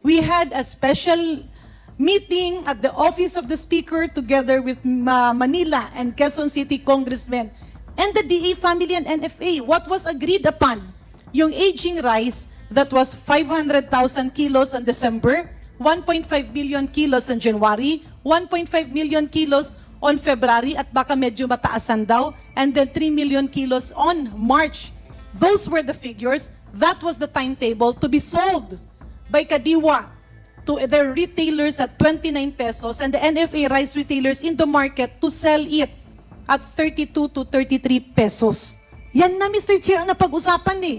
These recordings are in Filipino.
We had a special meeting at the office of the Speaker together with Ma- Manila and Quezon City congressmen and the DA family and NFA. What was agreed upon? Yung aging rice that was 500,000 kilos on December, 1.5 million kilos on January, 1.5 million kilos on February at baka medyo mataasan daw, and then 3 million kilos on March. Those were the figures. That was the timetable to be sold by Kadiwa to their retailers at 29 pesos and the NFA rice retailers in the market to sell it at 32 to 33 pesos. Yan na, Mr. Chair, ang napag-usapan eh.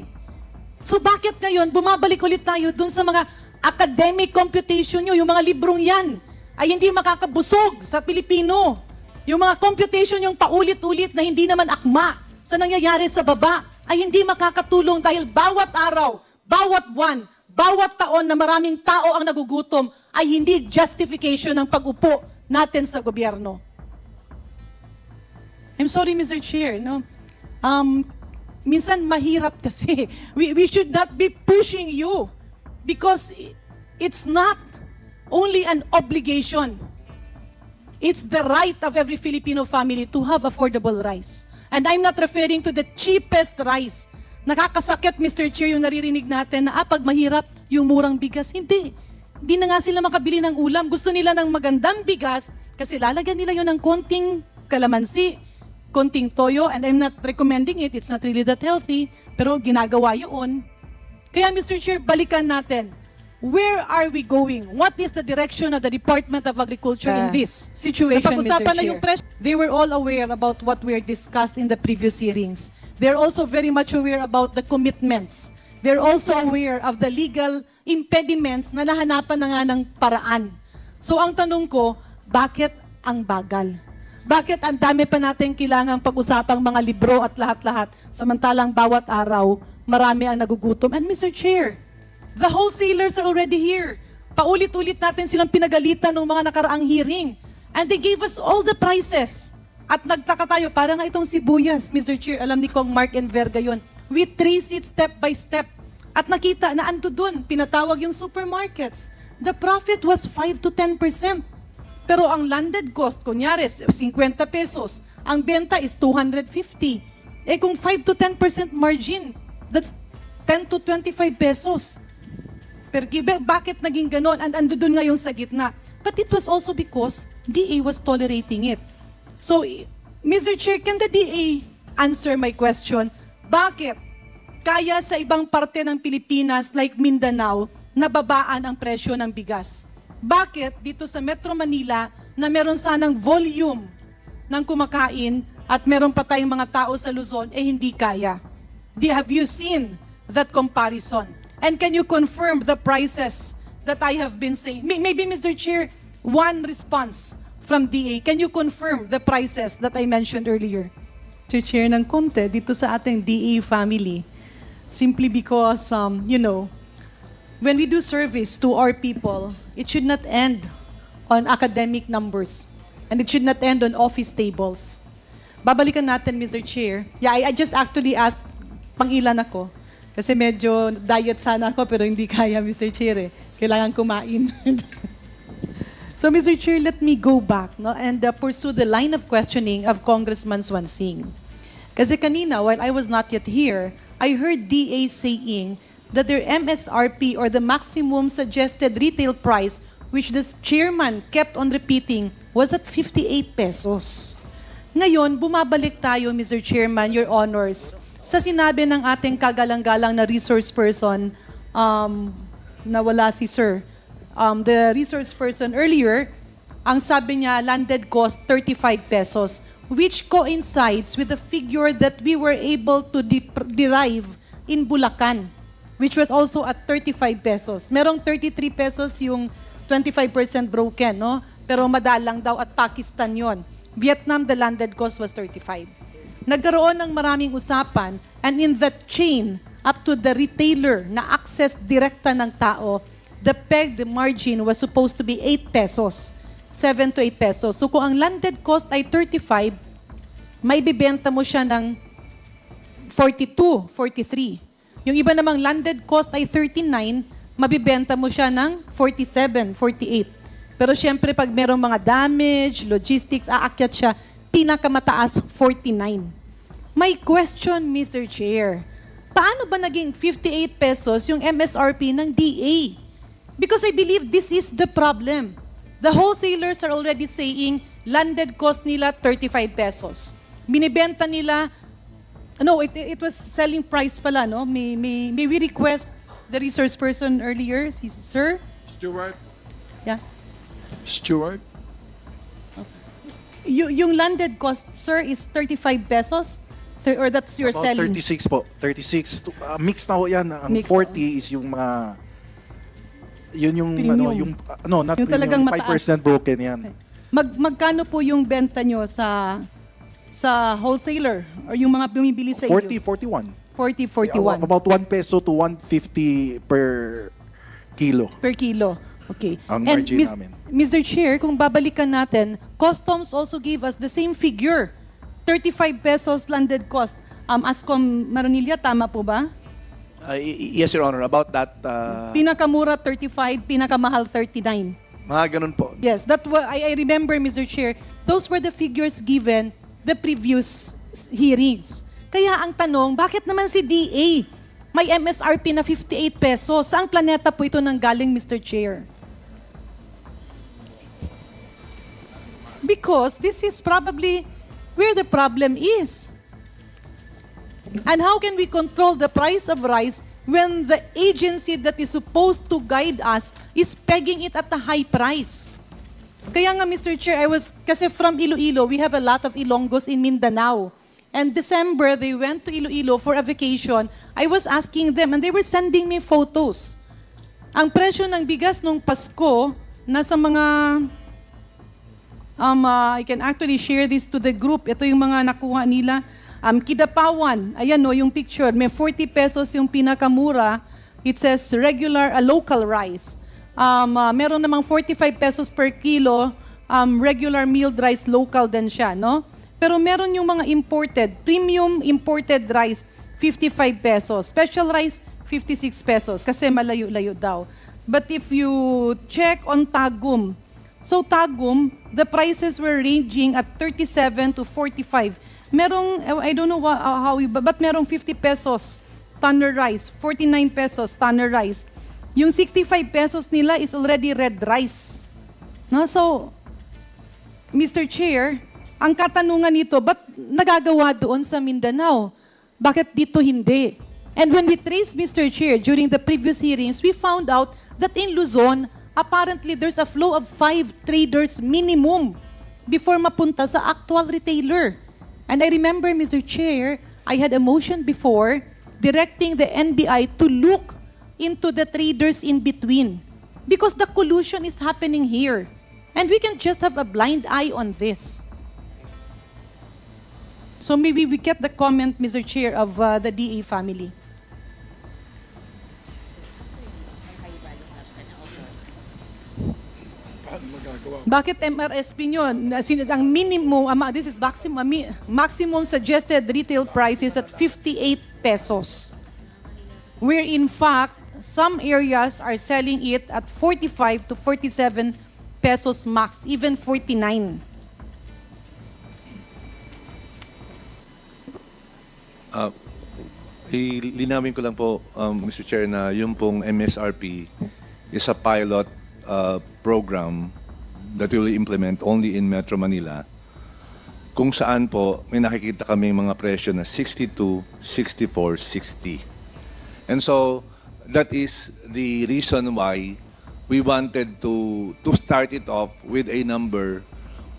So bakit ngayon bumabalik ulit tayo dun sa mga academic computation nyo, yung mga librong yan, ay hindi makakabusog sa Pilipino. Yung mga computation yung paulit-ulit na hindi naman akma sa nangyayari sa baba, ay hindi makakatulong dahil bawat araw, bawat buwan, bawat taon na maraming tao ang nagugutom ay hindi justification ng pag-upo natin sa gobyerno. I'm sorry, Mr. Chair, no? Um, minsan mahirap kasi. We, we should not be pushing you because it's not only an obligation. It's the right of every Filipino family to have affordable rice. And I'm not referring to the cheapest rice. Nakakasakit, Mr. Chair, yung naririnig natin na ah, pag mahirap, yung murang bigas. Hindi. Hindi na nga sila makabili ng ulam. Gusto nila ng magandang bigas kasi lalagyan nila yun ng konting kalamansi, konting toyo, and I'm not recommending it. It's not really that healthy. Pero ginagawa yun. Kaya Mr. Chair, balikan natin. Where are we going? What is the direction of the Department of Agriculture in Uh, this situation, Napag-usapan Mr. na Chair? yung pres- They were all aware about what were discussed in the previous hearings. They're also very much aware about the commitments. They're also aware of the legal impediments na nahanapan na nga ng paraan. So ang tanong ko, bakit ang bagal? Bakit ang dami pa natin kailangang pag-usapang mga libro at lahat-lahat, samantalang bawat araw, marami ang nagugutom? And Mr. Chair, the wholesalers are already here. Paulit-ulit natin silang pinagalitan ng mga nakaraang hearing. And they gave us all the prices. At nagtaka tayo, parang nga itong sibuyas, Mr. Chair, alam ni Kong Mark and Verga yun. We trace it step by step. At nakita na ando dun, pinatawag yung supermarkets. The profit was 5 to 10%. Pero ang landed cost, kunyari, 50 pesos. Ang benta is 250. Eh kung 5 to 10% margin, that's 10 to 25 pesos. Per gibe, bakit naging ganon? And ando dun ngayon sa gitna. But it was also because DA was tolerating it. So, Mr. Chair, can the DA answer my question? Bakit kaya sa ibang parte ng Pilipinas like Mindanao, nababaan ang presyo ng bigas? Bakit dito sa Metro Manila na meron sanang volume ng kumakain at meron pa tayong mga tao sa Luzon, eh hindi kaya? Have you seen that comparison? And can you confirm the prices that I have been saying? May- Maybe, Mr. Chair, one response from DA. Can you confirm the prices that I mentioned earlier? Mr. Chair, ng konti dito sa ating DA family. Simply because, um, you know, when we do service to our people, it should not end on academic numbers. And it should not end on office tables. Babalikan natin, Mr. Chair. Yeah, I, I just actually asked pangilan ako. Kasi medyo diet sana ako, pero hindi kaya, Mr. Chair. Eh. Kailangan kumain. so, Mr. Chair, let me go back no, and uh, pursue the line of questioning of Congressman Swansing. Kasi kanina, while I was not yet here, I heard DA saying that their MSRP or the maximum suggested retail price, which the chairman kept on repeating, was at 58 pesos. Ngayon, bumabalik tayo, Mr. Chairman, Your Honors, sa sinabi ng ating kagalang-galang na resource person, um, na wala si Sir, um, the resource person earlier, ang sabi niya, landed cost 35 pesos, which coincides with the figure that we were able to de- derive in Bulacan, which was also at 35 pesos. Merong 33 pesos yung 25% broken, no? Pero madalang daw at Pakistan yon. Vietnam, the landed cost was 35. Nagkaroon ng maraming usapan and in that chain, up to the retailer na access direkta ng tao, the pegged margin was supposed to be 8 pesos. 7 to 8 pesos. So kung ang landed cost ay 35, may bibenta mo siya ng 42, 43. Yung iba namang landed cost ay 39, mabibenta mo siya ng 47, 48. Pero syempre, pag merong mga damage, logistics, aakyat siya, pinakamataas, 49. My question, Mr. Chair, paano ba naging 58 pesos yung MSRP ng DA? Because I believe this is the problem. The wholesalers are already saying landed cost nila 35 pesos. Binibenta nila, no, it, it was selling price pala, no? May, may, may we request the resource person earlier, si sir? Stewart. Yeah. Stewart. Y- yung landed cost, sir, is 35 pesos? Or that's your About selling? 36 po. 36. to- ah, mix na ho yan. Ang Mix 40 is yung mga... Yun yung, Premium. ano, yung, ah, no, not Yung talagang premium, 5% broken yan. Mag, magkano po yung benta nyo sa sa wholesaler or yung mga bumibili sa 40, iyo? 41. 40, Yeah, 41 About 1 peso to 150 per kilo. per kilo. Okay. Ang And margin Mis- namin. Mr. Chair, kung babalikan natin, customs also gave us the same figure. 35 pesos landed cost. Um, Ascom Maranilla, tama po ba? Uh, yes, Your Honor. About that, uh, Pinakamura 35, pinakamahal 39. mga ganun po. Yes, that wa- I, I remember, Mr. Chair, those were the figures given the previous hearings. Kaya ang tanong, bakit naman si DA may MSRP na 58 pesos? Saang planeta po ito nang galing, Mr. Chair? Because this is probably where the problem is. And how can we control the price of rice when the agency that is supposed to guide us is pegging it at a high price? Kaya nga, Mr. Chair, I was, kasi from Iloilo, we have a lot of Ilonggos in Mindanao. And December, they went to Iloilo for a vacation. I was asking them, and they were sending me photos. Ang presyo ng bigas nung Pasko, nasa mga Um, uh, I can actually share this to the group. Ito yung mga nakuha nila. Um, Kidapawan, ayan no, yung picture. May 40 pesos yung pinakamura. It says regular, a local rice. Um, uh, meron namang 45 pesos per kilo, um, regular milled rice, local din siya, no? Pero meron yung mga imported, premium imported rice, 55 pesos. Special rice, 56 pesos kasi malayo-layo daw. But if you check on Tagum, So Tagum, the prices were ranging at 37 to 45. Merong, I don't know wha- how, you- but merong 50 pesos tanner rice, 49 pesos tanner rice. Yung 65 pesos nila is already red rice. No? So, Mr. Chair, ang katanungan nito, ba't nagagawa doon sa Mindanao? Bakit dito hindi? And when we traced Mr. Chair during the previous hearings, we found out that in Luzon, apparently there's a flow of five traders minimum before mapunta sa actual retailer. And I remember, Mr. Chair, I had a motion before directing the NBI to look into the traders in between because the collusion is happening here. And we can just have a blind eye on this. So maybe we get the comment, Mr. Chair, of uh, the DA family. Bakit MRSP nyo? Ang minimum, this is maximum, maximum suggested retail price is at 58 pesos. Where in fact, some areas are selling it at 45 to 47 pesos max, even 49. Ilinawin ko lang po, um, Mr. Chair, na yung pong MSRP is a pilot uh, program that will implement only in Metro Manila kung saan po may nakikita kami mga presyo na 62, 64, 60. And so, that is the reason why we wanted to to start it off with a number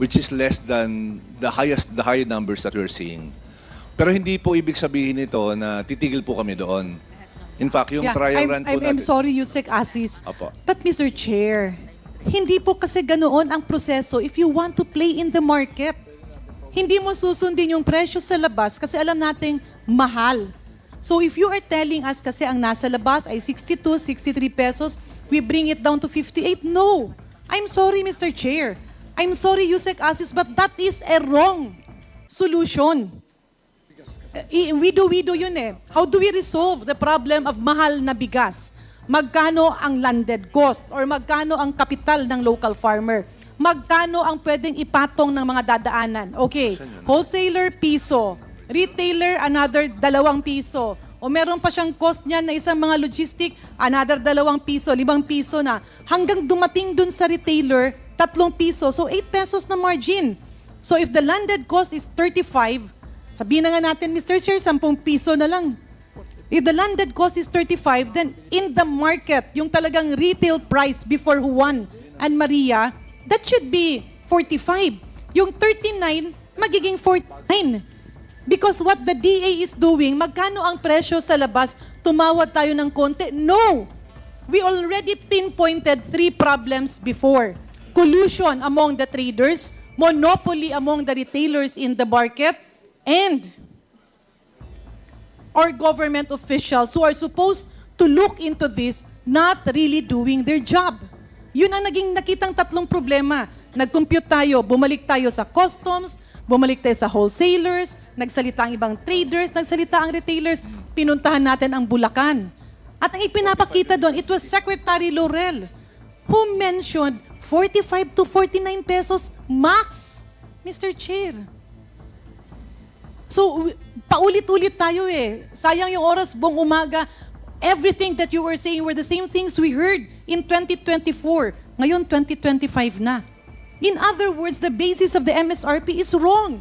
which is less than the highest the high numbers that we're seeing. Pero hindi po ibig sabihin nito na titigil po kami doon. In fact, yung Yeah, trial I'm, run po I'm, I'm natin. sorry, Yusek Asis. Apo. But Mr. Chair, hindi po kasi ganoon ang proseso if you want to play in the market. Hindi mo susundin yung presyo sa labas kasi alam nating mahal. So if you are telling us kasi ang nasa labas ay 62, 63 pesos, we bring it down to 58. No. I'm sorry, Mr. Chair. I'm sorry, Yusek Asis, but that is a wrong solution. I- Wido-wido yun eh. How do we resolve the problem of mahal na bigas? Magkano ang landed cost or magkano ang kapital ng local farmer. Magkano ang pwedeng ipatong ng mga dadaanan. Okay, wholesaler, piso. Retailer, another dalawang piso. O meron pa siyang cost niya na isang mga logistic, another dalawang piso, limang piso na. Hanggang dumating dun sa retailer, tatlong piso. So 8 pesos na margin. So if the landed cost is 35, sabihin na nga natin, Mr. Chair, 10 piso na lang. If the landed cost is 35, then in the market, yung talagang retail price before Juan and Maria, that should be 45. Yung 39, magiging 49. Because what the DA is doing, magkano ang presyo sa labas, tumawad tayo ng konti? No! We already pinpointed three problems before. Collusion among the traders, monopoly among the retailers in the market, and or government officials who are supposed to look into this not really doing their job. Yun ang naging nakitang tatlong problema. Nag-compute tayo, bumalik tayo sa customs, bumalik tayo sa wholesalers, nagsalita ang ibang traders, nagsalita ang retailers, pinuntahan natin ang Bulacan. At ang ipinapakita doon, it was Secretary Laurel who mentioned 45 to 49 pesos max, Mr. Chair. So, paulit-ulit tayo eh. Sayang yung oras buong umaga. Everything that you were saying were the same things we heard in 2024. Ngayon, 2025 na. In other words, the basis of the MSRP is wrong.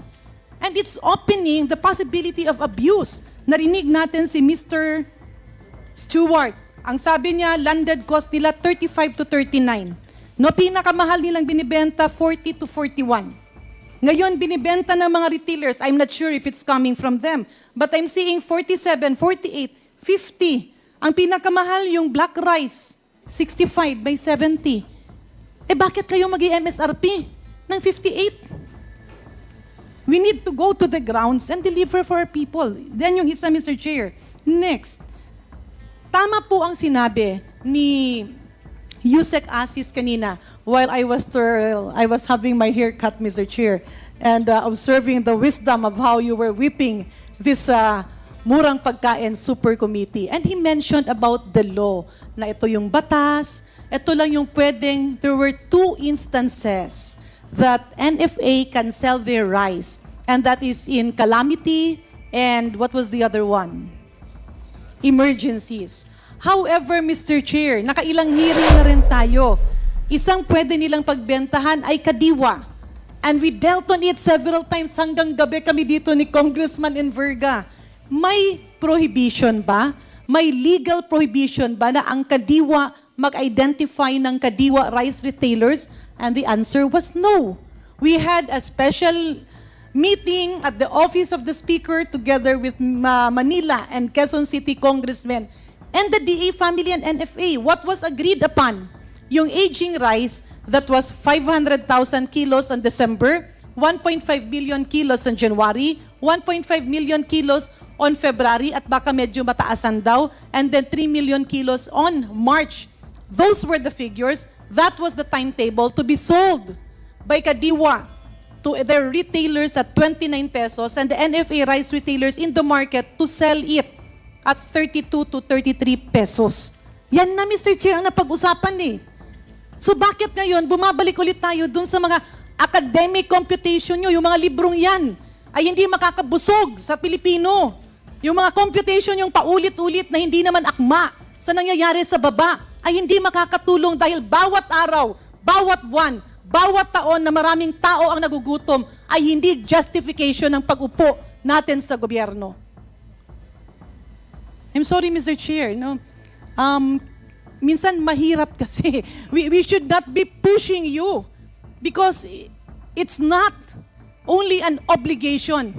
And it's opening the possibility of abuse. Narinig natin si Mr. Stewart. Ang sabi niya, landed cost nila 35 to 39. No, pinakamahal nilang binibenta 40 to 41. Ngayon, binibenta ng mga retailers, I'm not sure if it's coming from them, but I'm seeing 47, 48, 50. Ang pinakamahal yung black rice, 65 by 70. Eh bakit kayo mag MSRP ng 58? We need to go to the grounds and deliver for our people. Then yung isa, Mr. Chair. Next, tama po ang sinabi ni Yusek Asis kanina while I was tur- I was having my haircut, Mr. Chair, and uh, observing the wisdom of how you were whipping this uh, murang pagkain super committee. And he mentioned about the law na ito yung batas, ito lang yung pwedeng, there were two instances that NFA can sell their rice. And that is in calamity and what was the other one? emergencies. However, Mr. Chair, nakailang hearing na rin tayo. Isang pwede nilang pagbentahan ay kadiwa. And we dealt on it several times hanggang gabi kami dito ni Congressman Enverga. May prohibition ba? May legal prohibition ba na ang kadiwa mag-identify ng kadiwa rice retailers? And the answer was no. We had a special meeting at the office of the speaker together with Ma- Manila and Quezon City congressmen and the DA family and NFA. What was agreed upon? Yung aging rice that was 500,000 kilos on December, 1.5 billion kilos on January, 1.5 million kilos on February at baka medyo mataasan daw, and then 3 million kilos on March. Those were the figures. That was the timetable to be sold by Kadiwa to their retailers at 29 pesos and the NFA rice retailers in the market to sell it at 32 to 33 pesos. Yan na, Mr. Chair, ang napag-usapan eh. So bakit ngayon, bumabalik ulit tayo dun sa mga academic computation nyo, yung mga librong yan, ay hindi makakabusog sa Pilipino. Yung mga computation yung paulit-ulit na hindi naman akma sa nangyayari sa baba, ay hindi makakatulong dahil bawat araw, bawat buwan, bawat taon na maraming tao ang nagugutom ay hindi justification ng pag-upo natin sa gobyerno. I'm sorry, Mr. Chair. No? Um, minsan mahirap kasi. We, we should not be pushing you because it's not only an obligation.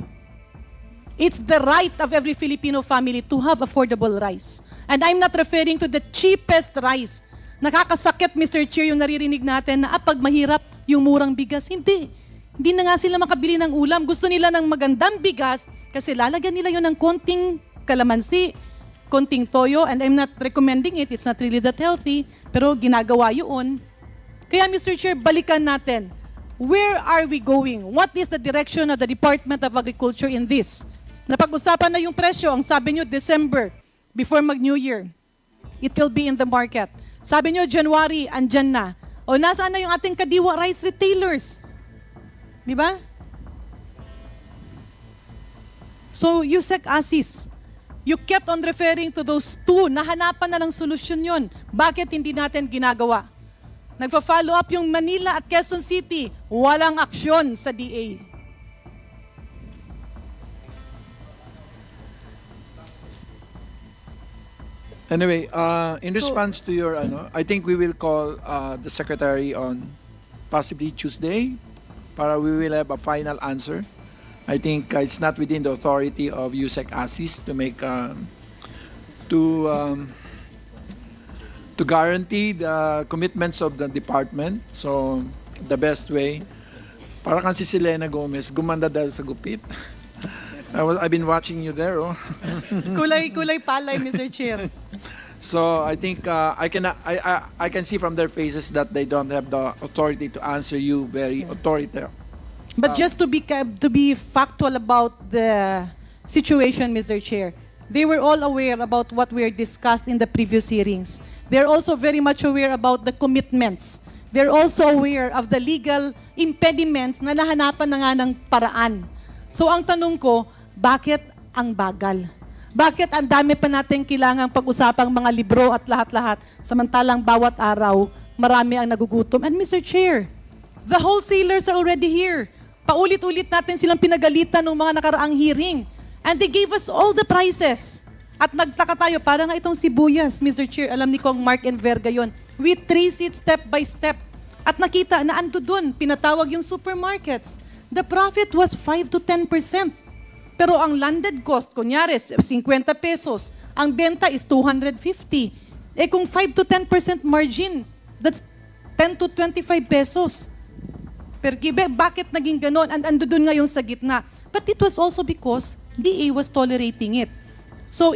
It's the right of every Filipino family to have affordable rice. And I'm not referring to the cheapest rice. Nakakasakit, Mr. Chair, yung naririnig natin na ah, pag mahirap, yung murang bigas. Hindi. Hindi na nga sila makabili ng ulam. Gusto nila ng magandang bigas kasi lalagyan nila yun ng konting kalamansi, konting toyo, and I'm not recommending it. It's not really that healthy. Pero ginagawa yun. Kaya, Mr. Chair, balikan natin. Where are we going? What is the direction of the Department of Agriculture in this? Napag-usapan na yung presyo. Ang sabi nyo, December, before mag-New Year. it will be in the market. Sabi nyo, January, andyan na. O nasaan na yung ating kadiwa rice retailers? Di ba? So, Yusek Asis, you kept on referring to those two. Nahanapan na ng solusyon yon. Bakit hindi natin ginagawa? Nagpa-follow up yung Manila at Quezon City. Walang aksyon sa DA. Anyway, uh, in So- response to your, ano, I think we will call uh, the secretary on possibly Tuesday para we will have a final answer. I think uh, it's not within the authority of USEC ASIS to make, um, to, um, to guarantee the commitments of the department. So, the best way, para kang si Selena Gomez, gumanda dahil sa gupit. I was, I've been watching you there, oh. Kulay-kulay palay, Mr. Chair. So I think uh, I can I, I I can see from their faces that they don't have the authority to answer you very authoritative. But just to be ca- to be factual about the situation, Mr. Chair, they were all aware about what we discussed in the previous hearings. They're also very much aware about the commitments. They're also aware of the legal impediments na nahanapan na nga ng paraan. So ang tanong ko, bakit ang bagal? Bakit ang dami pa natin kailangang pag-usapang mga libro at lahat-lahat, samantalang bawat araw, marami ang nagugutom? And Mr. Chair, The wholesalers are already here. Paulit-ulit natin silang pinagalitan ng mga nakaraang hearing. And they gave us all the prices. At nagtaka tayo, parang nga itong sibuyas, Mr. Chair, alam ni Kong Mark and Verga yon. We trace it step by step. At nakita na ando dun, pinatawag yung supermarkets. The profit was 5 to 10%. Pero ang landed cost, kunyari, 50 pesos. Ang benta is 250. Eh kung 5 to 10% margin, that's 10 to 25 pesos. Kibe, bakit naging ganon? And ando dun ngayon sa gitna. But it was also because DA was tolerating it. So,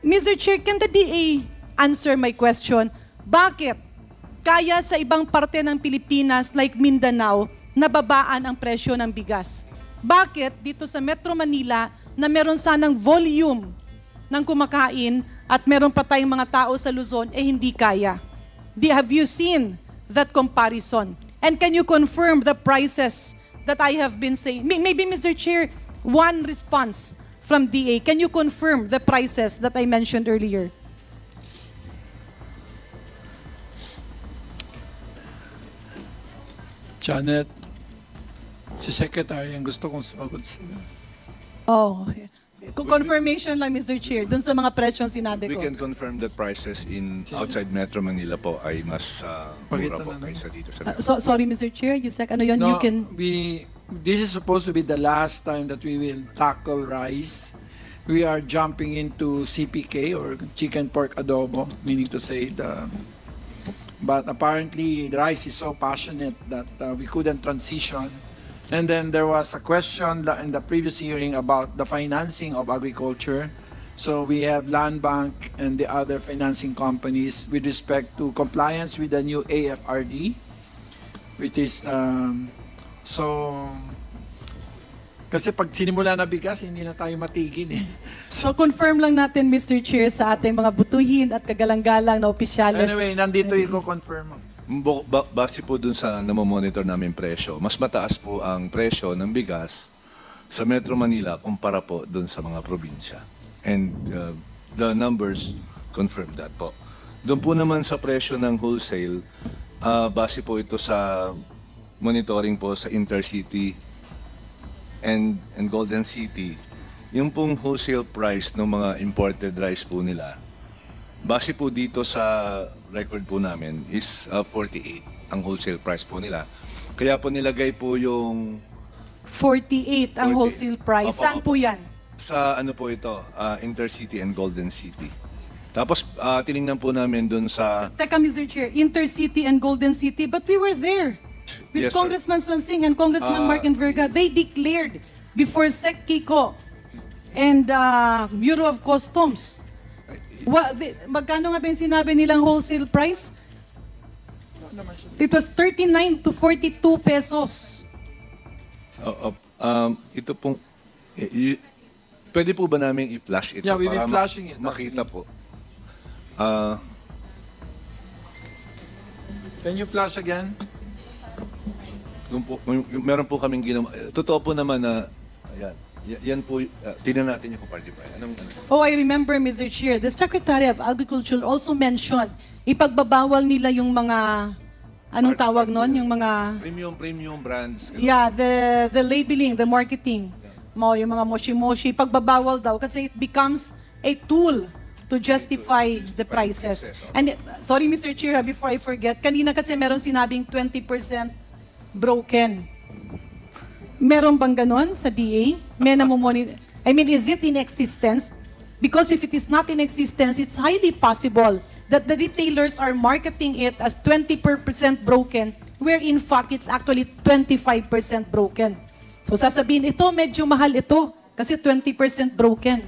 Mr. Chair, can the DA answer my question? Bakit kaya sa ibang parte ng Pilipinas like Mindanao, nababaan ang presyo ng bigas? Bakit dito sa Metro Manila na meron sanang volume ng kumakain at meron pa tayong mga tao sa Luzon, eh hindi kaya? Have you seen that comparison? And can you confirm the prices that I have been saying? May- Maybe, Mr. Chair, one response from DA. Can you confirm the prices that I mentioned earlier? Janet, si Secretary ang gusto kong sumagot sa Oh, okay. Kung confirmation lang, Mr. Chair, dun sa mga presyong sinabi We ko. can confirm that prices in outside Metro Manila po ay mas uh, mura Pakita po na lang. kaysa dito sa Uh, so, sorry, Mr. Chair, you said, ano yun, No, you can... we, this is supposed to be the last time that we will tackle rice. We are jumping into CPK or chicken pork adobo, meaning to say the, but apparently the rice is so passionate that uh, we couldn't transition. And then there was a question in the previous hearing about the financing of agriculture. So we have Land Bank and the other financing companies with respect to compliance with the new AFRD which is um, so kasi pag sinimula na bigas, hindi na tayo matigil eh. So, confirm lang natin, Mr. Chair, sa ating mga butuhin at kagalang-galang na opisyales. Anyway, nandito yung confirm mo. Bo- ba- base po dun sa namomonitor namin presyo, mas mataas po ang presyo ng bigas sa Metro Manila kumpara po dun sa mga probinsya. And uh, the numbers confirm that po. Doon po naman sa presyo ng wholesale, ah, base po ito sa monitoring po sa Intercity and, and Golden City, yung pong wholesale price ng mga imported rice po nila, Base po dito sa record po namin is uh, 48 ang wholesale price po nila. Kaya po nilagay po yung 48 ang 48. wholesale price. Opo, Saan opo. po yan? sa ano po ito, uh, Intercity and Golden City. Tapos uh, tiningnan po namin dun sa Teka, Mr. Chair, Intercity and Golden City, but we were there. With Yes, sir. Congressman Swansing and Congressman Ah. Mark and Verga, they declared before SEC Kiko and uh, Bureau of Customs. Wa, the, magkano nga ba yung sinabi nilang wholesale price? It was 39 to 42 pesos. uh, uh, um, ito pong eh, y- pwede po ba namin i-flash ito Yeah, we will para ma- flashing it, makita po. Ah, Can you flash again? Yung po, yung, yung- meron po kaming ginawa. eh, Totoo po naman na, ayan, y- yan po, uh, tingnan natin yung compartment. Anong, ano? Oh, I remember, Mr. Chair, the Secretary of Agriculture also mentioned ipagbabawal nila yung mga, anong tawag nun? Yung mga, Premium, premium brands. ganun. yeah, the, the labeling, the marketing. Mo, yung mga moshi-moshi, pagbabawal daw kasi it becomes a tool to justify the prices. And, uh, sorry, Mr. Chair, ah, before I forget, kanina kasi meron sinabing 20% broken. Meron bang ganon sa DA? May namumoni- I mean, is it in existence? Because if it is not in existence, it's highly possible that the retailers are marketing it as 20% broken, where in fact it's actually 25% broken. So sasabihin, ito medyo mahal ito kasi 20% broken.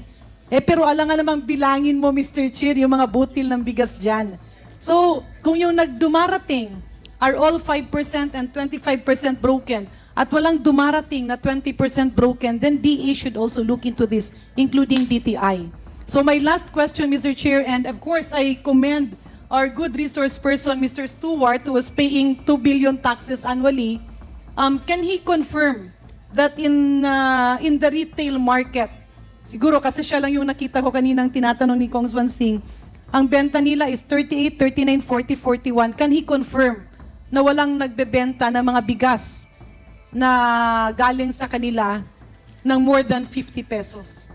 Eh pero alam nga namang bilangin mo, Mr. Chair, yung mga butil ng bigas dyan. So, kung yung nagdumarating are all 5% and 25% broken at walang dumarating na 20% broken, then DA should also look into this, including DTI. So my last question, Mr. Chair, and of course I commend our good resource person, Mr. Stewart, who was paying 2 billion taxes annually. Um, can he confirm that in uh, in the retail market, siguro kasi siya lang yung nakita ko kaninang tinatanong ni Congressman Singh, ang benta nila is 38, 39, 40, 41. Can he confirm na walang nagbebenta ng mga bigas na galing sa kanila ng more than 50 pesos?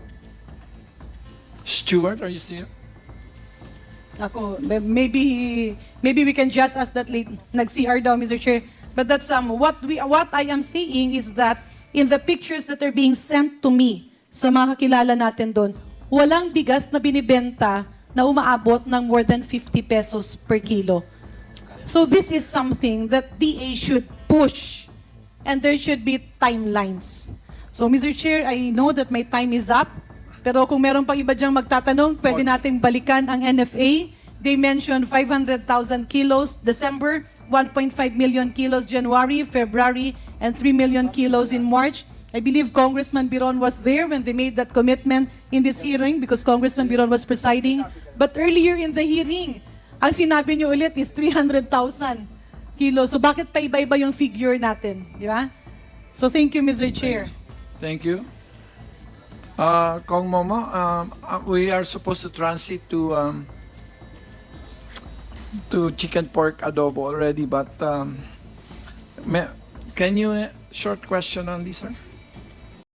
Stuart, are you still? Ako, may- maybe maybe we can just ask that late nag-CR daw Mr. Chair. But that's um what we what I am seeing is that in the pictures that are being sent to me sa mga kakilala natin doon, walang bigas na binibenta na umaabot ng more than 50 pesos per kilo. So this is something that DA should push and there should be timelines. So Mr. Chair, I know that my time is up. Pero kung meron pang iba diyang magtatanong, pwede nating balikan ang NFA. They mentioned 500,000 kilos December, 1.5 million kilos January, February, and 3 million kilos in March. I believe Congressman Biron was there when they made that commitment in this hearing because Congressman Biron was presiding. But earlier in the hearing, ang sinabi niyo ulit is 300,000 kilos. So bakit pa iba-iba yung figure natin? Di ba? So thank you, Mr. Chair. Thank you. Uh, Kong Momo, um, uh, we are supposed to transit to um, to chicken pork adobo already, but um, may, can you uh, short question on this, sir?